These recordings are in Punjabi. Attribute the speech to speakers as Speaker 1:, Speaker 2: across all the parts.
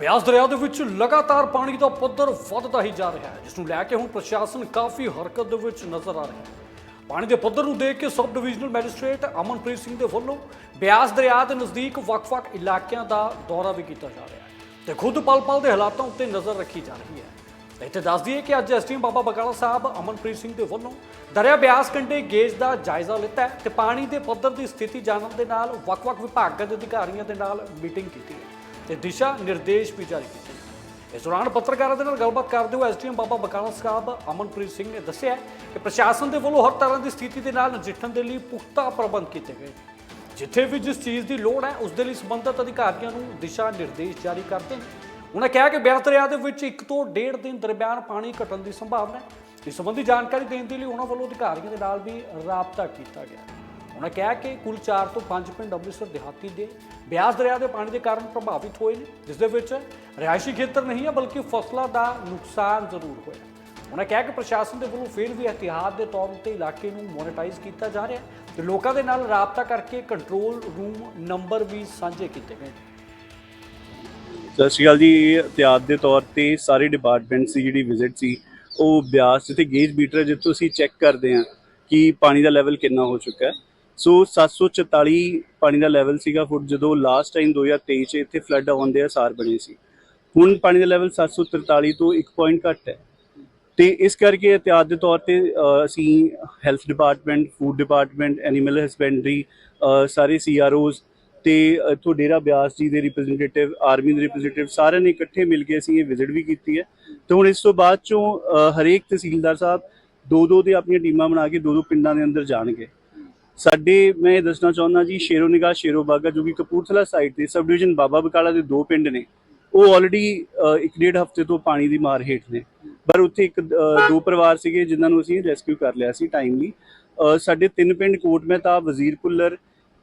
Speaker 1: ਬਿਆਸ ਦਰਿਆ ਦੇ ਵਿੱਚ ਲਗਾਤਾਰ ਪਾਣੀ ਦਾ ਪੱਧਰ ਵੱਧਦਾ ਹੀ ਜਾ ਰਿਹਾ ਹੈ, ਜਿਸ ਨੂੰ ਲੈ ਕੇ ਹੁਣ ਪ੍ਰਸ਼ਾਸਨ ਕਾਫੀ ਹਰਕਤ ਦੇ ਵਿੱਚ ਨਜ਼ਰ ਆ ਰਿਹਾ ਹੈ। ਪਾਣੀ ਦੇ ਪੱਧਰ ਨੂੰ ਦੇਖ ਕੇ sub divisional magistrate Amanpreet Singh ਦੇ ਵੱਲੋਂ ਬਿਆਸ ਦਰਿਆ ਦੇ ਨਜ਼ਦੀਕ ਵੱਖ-ਵੱਖ ਇਲਾਕਿਆਂ ਦਾ ਦੌਰਾ ਵੀ ਕੀਤਾ ਜਾ ਰਿਹਾ ਹੈ ਤੇ ਖੁਦ ਪਲ-ਪਲ ਦੇ ਹਾਲਾਤਾਂ ਉੱਤੇ ਨਜ਼ਰ ਰੱਖੀ ਜਾ ਰਹੀ ਹੈ। ਇੱਥੇ ਦੱਸ ਦਈਏ ਕਿ ਅੱਜ ਐਸਟੀਐਮ ਬਾਬਾ ਬਕਾਲਾ ਸਾਹਿਬ ਅਮਨਪ੍ਰੀਤ ਸਿੰਘ ਦੇ ਵੱਲੋਂ ਦਰਿਆ ਬਿਆਸ ਕੰਢੇ ਗੇਜ ਦਾ ਜਾਇਜ਼ਾ ਲਿੱਤਾ ਹੈ ਤੇ ਪਾਣੀ ਦੇ ਪੱਧਰ ਦੀ ਸਥਿਤੀ ਜਾਣਨ ਦੇ ਨਾਲ ਵੱਖ-ਵੱਖ ਵਿਭਾਗਾਂ ਦੇ ਅਧਿਕਾਰੀਆਂ ਦੇ ਨਾਲ ਮੀਟਿੰਗ ਕੀਤੀ ਤੇ ਦਿਸ਼ਾ ਨਿਰਦੇਸ਼ ਵੀ ਜਾਰੀ ਕੀਤੇ ਨੇ। ਇਸ ਦੌਰਾਨ ਪੱਤਰਕਾਰਾਂ ਦੇ ਨਾਲ ਗੱਲਬਾਤ ਕਰਦੇ ਹੋਏ ਐਸਟੀਐਮ ਬਾਬਾ ਬਕਾਲਾ ਸਾਹਿਬ ਅਮਨਪ੍ਰੀਤ ਸਿੰਘ ਨੇ ਦੱਸਿਆ ਕਿ ਪ੍ਰਸ਼ਾਸਨ ਦੇ ਵੱਲੋਂ ਹਰ ਤਰ੍ਹਾਂ ਦੀ ਸਥਿਤੀ ਦੇ ਨਾਲ ਨਜਿੱਠਣ ਦੇ ਲਈ ਪੁਖਤਾ ਪ੍ਰਬੰਧ ਕੀਤੇ ਗਏ। ਜਿੱਥੇ ਵੀ ਜਿਸ ਚੀਜ਼ ਦੀ ਲੋੜ ਹੈ, ਉਸ ਦੇ ਲਈ ਸੰਬੰਧਿਤ ਅਧਿਕਾਰੀਆਂ ਨੂੰ ਦਿਸ਼ਾ ਨਿਰਦੇਸ਼ ਜਾਰੀ ਕਰਦੇ ਨੇ। ਉਹਨਾਂ ਕਿਹਾ ਕਿ ਬਿਆਸ ਦਰਿਆ ਦੇ ਵਿੱਚ 1 ਤੋਂ 1.5 ਦਿਨ ਦਰਮਿਆਨ ਪਾਣੀ ਘਟਣ ਦੀ ਸੰਭਾਵਨਾ ਹੈ। ਇਸ ਸੰਬੰਧੀ ਜਾਣਕਾਰੀ ਦੇਣ ਦੇ ਲਈ ਉਹਨਾਂ ਵੱਲੋਂ ਅਧਿਕਾਰੀਆਂ ਦੇ ਨਾਲ ਵੀ ਰਾਬਤਾ ਕੀਤਾ ਗਿਆ। ਉਹਨਾਂ ਕਿਹਾ ਕਿ ਕੁੱਲ 4 ਤੋਂ 5 ਪਿੰਡ ਅੰਮ੍ਰਿਤਸਰ ਦਿਹਾਤੀ ਦੇ ਬਿਆਸ ਦਰਿਆ ਦੇ ਪਾਣੀ ਦੇ ਕਾਰਨ ਪ੍ਰਭਾਵਿਤ ਹੋਏ ਨੇ, ਜਿਸ ਦੇ ਵਿੱਚ ਰਿਹਾਇਸ਼ੀ ਖੇਤਰ ਨਹੀਂ ਹੈ ਬਲਕਿ ਫਸਲਾਂ ਦਾ ਨੁਕਸਾਨ ਜ਼ਰੂਰ ਹੋਇਆ। ਉਹਨਾਂ ਕਿਹਾ ਕਿ ਪ੍ਰਸ਼ਾਸਨ ਦੇ ਵੱਲੋਂ ਫਿਰ ਵੀ ਇhtiyਾਤ ਦੇ ਤੌਰ ਉੱਤੇ ਇਲਾਕੇ ਨੂੰ ਮੋਨੇਟਾਈਜ਼ ਕੀਤਾ ਜਾ ਰਿਹਾ ਹੈ ਤੇ ਲੋਕਾਂ ਦੇ ਨਾਲ ਰਾਬਤਾ ਕਰਕੇ ਕੰਟਰੋਲ ਰੂਮ ਨੰਬਰ ਵੀ ਸਾਂਝੇ ਕੀਤੇ ਗਏ ਨੇ।
Speaker 2: ਸਤਿ ਸ਼੍ਰੀ ਅਕਾਲ ਜੀ। ਇਹ ਦੇ ਤੌਰ ਤੇ ਸਾਰੇ ਡਿਪਾਰਟਮੈਂਟਸ ਦੀ ਜਿਹੜੀ ਵਿਜ਼ਿਟ ਸੀ, ਉਹ ਬਿਆਸ ਜਿੱਥੇ ਗੇਜ ਮੀਟਰ ਜਿੱਥੋਂ ਅਸੀਂ ਚੈੱਕ ਕਰਦੇ ਹਾਂ ਕਿ ਪਾਣੀ ਦਾ ਲੈਵਲ ਕਿੰਨਾ ਹੋ ਚੁੱਕਾ ਹੈ। ਸੋ 744 ਪਾਣੀ ਦਾ ਲੈਵਲ ਸੀਗਾ ਫੁੱਟ ਜਦੋਂ ਲਾਸਟ ਟਾਈਮ 2023 ਚ ਇੱਥੇ ਫਲੱਡ ਆਉਣ ਦੇ ਅਸਾਰ ਬਣੇ ਸੀ। ਹੁਣ ਪਾਣੀ ਦਾ ਲੈਵਲ 743 ਤੋਂ 1 ਪੁਆਇੰਟ ਘੱਟ ਹੈ। ਤੇ ਇਸ ਕਰਕੇ ਇhtiyਾਤ ਦੇ ਤੌਰ ਤੇ ਅਸੀਂ health department food department animal husbandry ਸਾਰੇ ਸੀਆਰਓਜ਼ ਤੇ ਇੱਥੋਂ ਡੇਰਾ ਬਿਆਸ ਜੀ ਦੇ ਰਿਪਰੈਜ਼ੈਂਟੇਟਿਵ ਆਰਮੀ ਦੇ ਰਿਪਰੈਜ਼ੈਂਟੇਟਿਵ ਸਾਰਿਆਂ ਨੇ ਇਕੱਠੇ ਮਿਲ ਕੇ ਅਸੀਂ ਇਹ ਵਿਜ਼ਿਟ ਵੀ ਕੀਤੀ ਹੈ। ਤੇ ਹੁਣ ਇਸ ਤੋਂ ਬਾਅਦ ਚੋਂ ਹਰੇਕ ਤਹਿਸੀਲਦਾਰ ਸਾਹਿਬ ਦੋ ਦੋ ਦੇ ਆਪਣੀਆਂ ਟੀਮਾਂ ਬਣਾ ਕੇ ਦੋ ਦੋ ਪਿੰਡਾਂ ਦੇ ਅੰਦਰ ਜਾਣਗੇ। ਸਾਡੇ, ਮੈਂ ਇਹ ਦੱਸਣਾ ਚਾਹੁੰਦਾ ਜੀ, ਸ਼ੇਰੋ ਨਿਗਾਹ, ਸ਼ੇਰੋ ਬਾਗਾ, ਜੋ ਕਿ ਕਪੂਰਥਲਾ ਸਾਈਡ ਤੇ ਸਬ ਡਿਵੀਜ਼ਨ ਬਾਬਾ ਬਕਾਲਾ ਦੇ ਦੋ ਪਿੰਡ ਨੇ, ਉਹ ਆਲਰੇਡੀ ਇੱਕ ਡੇਢ ਹਫ਼ਤੇ ਤੋਂ ਪਾਣੀ ਦੀ ਮਾਰ ਹੇਠ ਨੇ। ਪਰ ਉੱਥੇ ਇੱਕ ਦੋ ਪਰਿਵਾਰ ਸੀਗੇ, ਜਿਨ੍ਹਾਂ ਨੂੰ ਅਸੀਂ ਰੈਸਕਿਊ ਕਰ ਲਿਆ ਸੀ ਟਾਈਮਲੀ ਸਾਡੇ ਤਿੰਨ ਪਿੰਡ, ਕੋਟ ਮਹਿਤਾਬ ਵਜ਼ੀਰ ਪੁੱਲਰ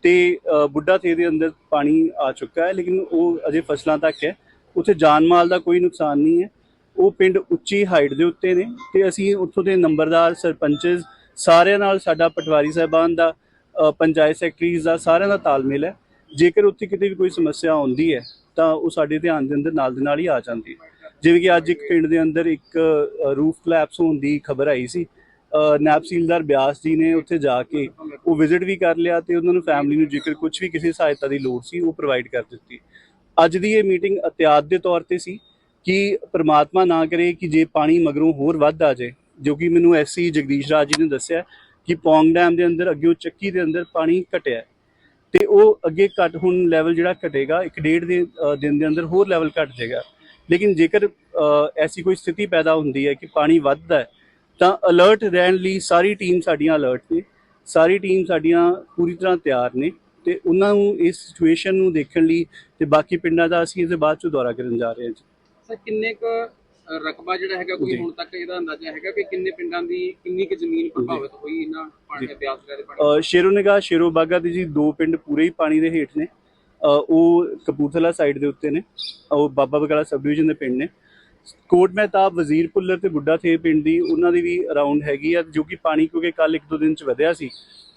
Speaker 2: ਤੇ ਬੁੱਢਾ ਥੇ ਦੇ ਅੰਦਰ ਪਾਣੀ ਆ ਚੁੱਕਾ ਹੈ, ਲੇਕਿਨ ਉਹ ਅਜੇ ਫਸਲਾਂ ਤੱਕ ਹੈ। ਉੱਥੇ ਜਾਨ ਮਾਲ ਦਾ ਕੋਈ ਨੁਕਸਾਨ ਨਹੀਂ ਹੈ। ਉਹ ਪਿੰਡ ਉੱਚੀ ਹਾਈਟ ਦੇ ਉੱਤੇ ਨੇ ਤੇ ਅਸੀਂ ਉੱਥੋਂ ਦੇ ਨੰਬਰਦਾਰ, ਸਰਪੰਚਸ ਸਾਰਿਆਂ ਨਾਲ ਸਾਡਾ ਪਟਵਾਰੀ ਸਾਹਿਬਾਨ ਦਾ ਪੰਚਾਇਤ ਸੈਕਟਰੀਜ਼ ਦਾ ਸਾਰਿਆਂ ਦਾ ਤਾਲਮੇਲ ਹੈ। ਜੇਕਰ ਉੱਥੇ ਕਿਤੇ ਵੀ ਕੋਈ ਸਮੱਸਿਆ ਆਉਂਦੀ ਹੈ ਤਾਂ ਉਹ ਸਾਡੇ ਧਿਆਨ ਦੇ ਅੰਦਰ ਨਾਲ ਦੇ ਨਾਲ ਹੀ ਆ ਜਾਂਦੀ ਹੈ। ਜਿਵੇਂ ਕਿ ਅੱਜ ਇੱਕ ਪਿੰਡ ਦੇ ਅੰਦਰ ਇੱਕ ਰੂਫ ਕਲੈਪਸ ਹੋਣ ਦੀ ਖਬਰ ਆਈ ਸੀ। ਅ, ਬਿਆਸ ਜੀ ਨੇ ਉੱਥੇ ਜਾ ਕੇ ਉਹ ਵਿਜ਼ਿਟ ਵੀ ਕਰ ਲਿਆ ਤੇ ਉਹਨਾਂ ਨੂੰ ਫੈਮਿਲੀ ਨੂੰ ਜੇਕਰ ਕੁਝ ਵੀ ਕਿਸੇ ਸਹਾਇਤਾ ਦੀ ਲੋੜ ਸੀ ਉਹ ਪ੍ਰੋਵਾਈਡ ਕਰ ਦਿੱਤੀ। ਅੱਜ ਦੀ ਇਹ ਮੀਟਿੰਗ ਇhtiyਾਤ ਦੇ ਤੌਰ ਤੇ ਸੀ ਕਿ ਪ੍ਰਮਾਤਮਾ ਨਾ ਕਰੇ ਕਿ ਜੇ ਪਾਣੀ ਮਗਰੋਂ ਹੋਰ ਵੱਧ ਆ ਜਾਏ ਜੋ ਕਿ ਮੈਨੂੰ ਐਸਸੀ ਜਗਦੀਸ਼ ਰਾਜ ਜੀ ਨੇ ਦੱਸਿਆ ਕਿ ਪੌਂਗ ਡੈਮ ਦੇ ਅੰਦਰ, ਅੱਗੇ ਚੱਕੀ ਦੇ ਅੰਦਰ ਪਾਣੀ ਘਟਿਆ ਹੈ। ਤੇ ਉਹ ਅੱਗੇ ਘਟ ਹੁਣ ਲੈਵਲ ਜਿਹੜਾ ਘਟੇਗਾ, ਇੱਕ ਡੇਢ ਦੇ ਦਿਨ ਦੇ ਅੰਦਰ ਹੋਰ ਲੈਵਲ ਘਟ ਜਾਏਗਾ ਲੇਕਿਨ ਜੇਕਰ ਐਸੀ ਕੋਈ ਸਥਿਤੀ ਪੈਦਾ ਹੁੰਦੀ ਹੈ ਕਿ ਪਾਣੀ ਵੱਧਦਾ ਹੈ, ਤਾਂ ਅਲਰਟ ਰਹਿਣ ਲਈ ਸਾਰੀ ਟੀਮ ਸਾਡੀਆਂ ਅਲਰਟ ਨੇ, ਸਾਰੀ ਟੀਮ ਸਾਡੀਆਂ ਪੂਰੀ ਤਰ੍ਹਾਂ ਤਿਆਰ ਨੇ ਤੇ ਉਹਨਾਂ ਨੂੰ ਇਸ ਸਿਚੁਏਸ਼ਨ ਨੂੰ ਦੇਖਣ ਲਈ ਤੇ ਬਾਕੀ ਪਿੰਡਾਂ ਦਾ ਅਸੀਂ ਇਹਦੇ ਬਾਅਦ ਚ ਦੌਰਾ ਕਰਨ ਜਾ ਰਹੇ ਹਾਂ ਜੀ
Speaker 3: ਸਰ, ਕਿੰਨੇ ਕੁ ਰਕਬਾ ਜਿਹੜਾ ਹੈਗਾ ਕੋਈ। ਹੁਣ ਤੱਕ ਇਹਦਾ ਅੰਦਾਜ਼ਾ ਹੈਗਾ ਕਿ ਕਿੰਨੇ ਪਿੰਡਾਂ ਦੀ ਕਿੰਨੀ ਕੁ ਜ਼ਮੀਨ ਪ੍ਰਭਾਵਿਤ ਹੋਈ ਇਹਨਾਂ ਪਾਣੀ ਬਿਆਸ ਦੇ ਪਾਣੀ
Speaker 2: ਸ਼ੇਰੋ ਨਿਗਾਹ ਸ਼ੇਰੋ ਬਾਗਾ ਦੇ ਜੀ ਦੋ ਪਿੰਡ ਪੂਰੇ ਹੀ ਪਾਣੀ ਦੇ ਹੇਠ ਨੇ। ਉਹ ਕਪੂਰਥਲਾ ਸਾਈਡ ਦੇ ਉੱਤੇ ਨੇ। ਉਹ ਬਾਬਾ ਬਕਾਲਾ ਸਬ ਡਿਵੀਜ਼ਨ ਦੇ ਪਿੰਡ ਨੇ। ਕੋਟ ਮਹਿਤਾਬ ਵਜ਼ੀਰ ਪੁੱਲਰ ਤੇ ਬੁੱਢਾ ਥੇ ਪਿੰਡ ਦੀ ਉਹਨਾਂ ਦੀ ਵੀ ਅਰਾਊਂਡ ਹੈਗੀ ਆ ਜੋ ਕਿ ਪਾਣੀ ਕਿਉਂਕਿ ਕੱਲ ਇੱਕ ਦੋ ਦਿਨ ਚ ਵਧਿਆ ਸੀ।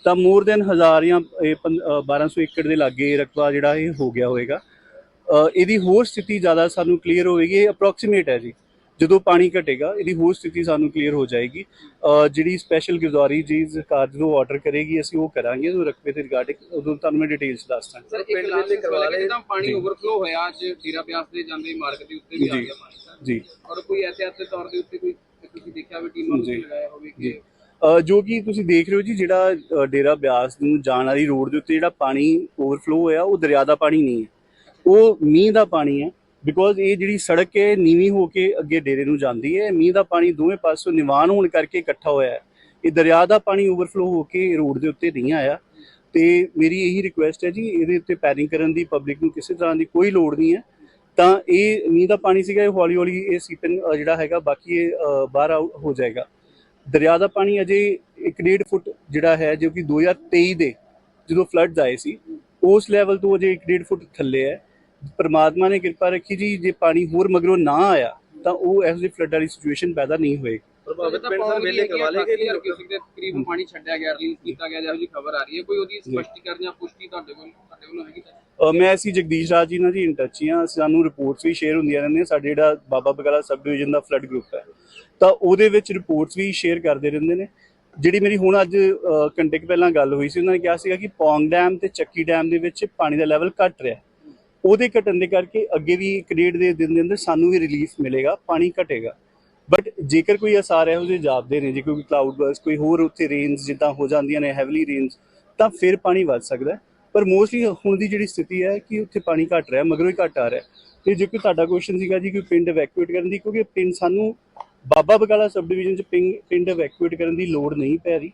Speaker 2: ਤਾਂ ਮੋਰ ਦੈਨ ਹਜ਼ਾਰ ਜਾਂ ਇਹ ਪੰ- ਅ, 1200 ਏਕੜ ਦੇ ਲਾਗੇ ਰਕਬਾ ਜਿਹੜਾ ਇਹ ਹੋ ਗਿਆ ਹੋਵੇਗਾ। ਇਹਦੀ ਹੋਰ ਸਥਿਤੀ ਜ਼ਿਆਦਾ ਸਾਨੂੰ ਕਲੀਅਰ ਹੋਵੇਗੀ ਇਹ ਅਪਰੋਕਸੀਮੇਟ ਹੈ ਜੀ। ਜਦੋਂ ਪਾਣੀ ਘਟੇਗਾ ਇਹਦੀ ਹੋਰ ਸਥਿਤੀ ਸਾਨੂੰ ਕਲੀਅਰ ਹੋ ਜਾਏਗੀ। ਜਿਹੜੀ ਸਪੈਸ਼ਲ ਗੁਜ਼ਾਰੀ ਜੀ ਸਰਕਾਰ ਜਦੋਂ ਆਰਡਰ ਕਰੇਗੀ ਅਸੀਂ ਉਹ ਕਰਾਂਗੇ ਉਹ ਰਕਬੇ ਦੇ ਰਿਗਾਰਡਿੰਗ ਉਦੋਂ ਤੁਹਾਨੂੰ ਮੈਂ ਡਿਟੇਲਸ ਦੱਸਦਾ
Speaker 3: ਸਰ ਇੱਕ ਲਾਸਟ ਸਵਾਲ ਹੈ ਕਿ ਜਦੋਂ ਪਾਣੀ ਓਵਰਫਲੋ ਹੋਇਆ ਅੱਜ ਡੇਰਾ ਬਿਆਸ ਦੇ ਜਾਂਦੇ ਮਾਰਗ ਦੇ ਉੱਤੇ ਵੀ ਆ। ਗਿਆ ਪਾਣੀ? ਸਰ
Speaker 2: ਜੀ।
Speaker 3: ਔਰ ਕੋਈ ਦੇ ਤੌਰ ਦੇ ਉੱਤੇ ਕੋਈ ਤੁਸੀਂ ਦੇਖਿਆ ਵੀ ਟੀਮਾਂ ਨੂੰ। ਲਗਾਇਆ ਹੋਵੇ ਕਿ
Speaker 2: ਜੋ। ਕਿ ਤੁਸੀਂ ਦੇਖ ਰਹੇ ਹੋ ਜੀ ਜਿਹੜਾ ਡੇਰਾ ਬਿਆਸ ਨੂੰ ਜਾਣ ਵਾਲੀ ਰੋਡ ਦੇ ਉੱਤੇ ਜਿਹੜਾ ਪਾਣੀ ਓਵਰਫਲੋ ਹੋਇਆ ਉਹ ਦਰਿਆ ਦਾ ਪਾਣੀ ਨਹੀਂ ਹੈ। ਉਹ ਮੀਂਹ ਦਾ ਪਾਣੀ ਹੈ। ਬਿਕੋਜ਼ ਇਹ ਜਿਹੜੀ ਸੜਕ ਹੈ, ਨੀਵੀਂ ਹੋ ਕੇ ਅੱਗੇ ਡੇਰੇ ਨੂੰ ਜਾਂਦੀ ਹੈ। ਮੀਂਹ ਦਾ ਪਾਣੀ ਦੋਵੇਂ ਪਾਸੋਂ ਨਿਵਾਨ ਹੋਣ ਕਰਕੇ ਇਕੱਠਾ ਹੋਇਆ ਹੈ। ਇਹ ਦਰਿਆ ਦਾ ਪਾਣੀ ਓਵਰਫਲੋ ਹੋ ਕੇ ਰੋਡ ਦੇ ਉੱਤੇ ਨਹੀਂ ਆਇਆ। ਤੇ ਮੇਰੀ ਇਹੀ ਰਿਕੁਐਸਟ ਹੈ ਜੀ, ਇਹਦੇ ਉੱਤੇ ਪੈਰਿੰਗ ਕਰਨ ਦੀ ਪਬਲਿਕ ਨੂੰ ਕਿਸੇ ਤਰ੍ਹਾਂ ਦੀ ਕੋਈ ਲੋੜ ਨਹੀਂ ਹੈ। ਤਾਂ ਇਹ ਮੀਂਹ ਦਾ ਪਾਣੀ ਸੀਗਾ, ਇਹ ਹੌਲੀ ਹੌਲੀ ਇਹ ਸੀਪਨ ਜਿਹੜਾ ਹੈਗਾ, ਬਾਕੀ ਇਹ ਬਾਹਰ ਆਊਟ ਹੋ ਜਾਏਗਾ। ਦਰਿਆ ਦਾ ਪਾਣੀ ਅਜੇ 1.5 ਫੁੱਟ ਜਿਹੜਾ ਹੈ, ਜੋ ਕਿ 2023 ਦੇ ਜਦੋਂ ਫਲੱਡਸ ਆਏ ਸੀ, ਉਸ ਲੈਵਲ ਤੋਂ ਅਜੇ 1.5 ਫੁੱਟ ਥੱਲੇ ਹੈ। ਪਰਮਾਤਮਾ ਨੇ ਕਿਰਪਾ ਰੱਖੀ ਜੀ ਜੇ ਪਾਣੀ ਹੋਰ ਮਗਰੋਂ ਨਾ ਆਇਆ ਤਾਂ ਉਹ ਇਹੋ ਜਿਹੀ ਫਲੱਡ ਵਾਲੀ ਸਿਚੁਏਸ਼ਨ ਪੈਦਾ ਨਹੀਂ ਹੋਏਗੀ
Speaker 3: ਪ੍ਰਭਾਵਿਤ ਪਿੰਡ ਦਾ ਮੇਲੇ ਕਰਵਾ ਲਏ ਕਿ ਕਿਸੇ ਦੇ ਕਰੀਬ ਪਾਣੀ ਛੱਡਿਆ ਗਿਆ ਰਿਲੀਜ਼ ਕੀਤਾ ਗਿਆ ਜਿਹੋ ਜੀ ਖਬਰ ਆ ਰਹੀ ਹੈ। ਕੋਈ ਉਹਦੀ ਸਪਸ਼ਟੀਕਰਨ ਜਾਂ ਪੁਸ਼ਟੀ ਤੁਹਾਡੇ ਕੋਲ ਤੁਹਾਡੇ ਵੱਲੋਂ ਹੈਗੀ ਤਾਂ?
Speaker 2: ਅ, ਮੈਂ ਅਸੀਂ ਜਗਦੀਸ਼ ਰਾਜ ਜੀ ਨਾਲ ਜੀ ਇਨ ਟੱਚ ਹਾਂ ਸਾਨੂੰ ਰਿਪੋਰਟਸ ਵੀ ਸ਼ੇਅਰ ਹੁੰਦੀਆਂ ਰਹਿੰਦੀਆਂ। ਸਾਡੇ ਜਿਹੜਾ ਬਾਬਾ ਬਕਾਲਾ ਸਬ ਡਿਵੀਜ਼ਨ ਦਾ ਫਲੱਡ ਗਰੁੱਪ ਹੈ। ਤਾਂ ਉਹਦੇ ਵਿੱਚ ਰਿਪੋਰਟਸ ਵੀ ਸ਼ੇਅਰ ਕਰਦੇ ਰਹਿੰਦੇ ਨੇ। ਜਿਹੜੀ ਮੇਰੀ ਹੁਣ ਅੱਜ ਘੰਟੇ ਪਹਿਲਾਂ ਗੱਲ ਹੋਈ ਸੀ ਉਹਨਾਂ ਨੇ ਕਿਹਾ ਸੀਗਾ ਕਿ ਪੌਂਗ ਡੈਮ ਤੇ ਚੱਕੀ ਡੈਮ ਦੇ ਵਿੱਚ ਪਾਣੀ ਦਾ ਲੈਵਲ ਘਟ ਰਿਹਾ। ਹੈ। ਉਹਦੇ ਘਟਣ ਦੇ ਕਰਕੇ ਅੱਗੇ ਵੀ ਇੱਕ ਡੇਢ ਦੇ ਦਿਨ ਦੇ ਅੰਦਰ ਸਾਨੂੰ ਵੀ ਰਿਲੀਫ ਮਿਲੇਗਾ, ਪਾਣੀ ਘਟੇਗਾ। ਬਟ ਜੇਕਰ ਕੋਈ ਅਸਾਰ ਇਹੋ ਜਿਹੇ ਜਾਪਦੇ ਨੇ, ਜੇ ਕੋਈ ਕਲਾਊਡ ਬਰਸ ਕੋਈ ਹੋਰ ਉੱਥੇ ਰੇਨਸ ਜਿੱਦਾਂ ਹੋ ਜਾਂਦੀਆਂ ਨੇ ਹੈਵਲੀ ਰੇਨਸ ਤਾਂ ਫਿਰ ਪਾਣੀ ਵੱਧ ਸਕਦਾ ਪਰ ਮੋਸਟਲੀ ਹੁਣ ਦੀ ਜਿਹੜੀ ਸਥਿਤੀ ਹੈ ਕਿ ਉੱਥੇ ਪਾਣੀ ਘਟ ਰਿਹਾ, ਮਗਰੋਂ ਹੀ ਘਟ ਆ ਰਿਹਾ। ਤੇ ਜੇ ਕੋਈ ਤੁਹਾਡਾ ਕੁਐਸਚਨ ਸੀਗਾ ਜੀ, ਕੋਈ ਪਿੰਡ ਇਵੈਕੂਏਟ ਕਰਨ ਦੀ, ਕਿਉਂਕਿ ਪਿੰਡ ਸਾਨੂੰ ਬਾਬਾ ਬਕਾਲਾ ਸਬ ਡਿਵੀਜ਼ਨ ਚ ਪਿੰਡ ਪਿੰਡ ਇਵੈਕੂਏਟ ਕਰਨ ਦੀ ਲੋੜ ਨਹੀਂ ਪੈ ਰਹੀ।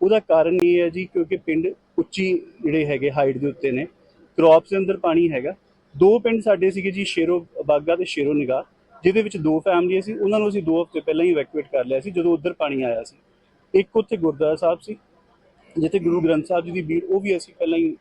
Speaker 2: ਉਹਦਾ ਕਾਰਨ ਇਹ ਹੈ ਜੀ, ਕਿਉਂਕਿ ਪਿੰਡ ਉੱਚੀ ਜਿਹੜੇ ਹੈਗੇ ਹਾਈਟ ਦੇ ਉੱਤੇ ਨੇ। ਕ੍ਰੌਪਸ ਦੇ ਅੰਦਰ ਪਾਣੀ ਹੈਗਾ। ਦੋ ਪਿੰਡ ਸਾਡੇ ਸੀਗੇ ਜੀ, ਸ਼ੇਰੋ ਬਾਗਾ ਤੇ ਸ਼ੇਰੋ ਨਿਗਾਹ, ਜਿਹਦੇ ਵਿੱਚ ਦੋ ਫੈਮਲੀਆਂ ਸੀ। ਉਹਨਾਂ ਨੂੰ ਅਸੀਂ ਦੋ ਹਫ਼ਤੇ ਪਹਿਲਾਂ ਹੀ ਇਵੈਕੂਏਟ ਕਰ ਲਿਆ ਸੀ, ਜਦੋਂ ਉੱਧਰ ਪਾਣੀ ਆਇਆ ਸੀ। ਇੱਕ ਉੱਥੇ ਗੁਰਦੁਆਰਾ ਸਾਹਿਬ ਸੀ, ਜਿੱਥੇ ਗੁਰੂ ਗ੍ਰੰਥ ਸਾਹਿਬ ਜੀ ਦੀ ਬੀੜ ਉਹ ਵੀ ਅਸੀਂ ਪਹਿਲਾਂ ਹੀ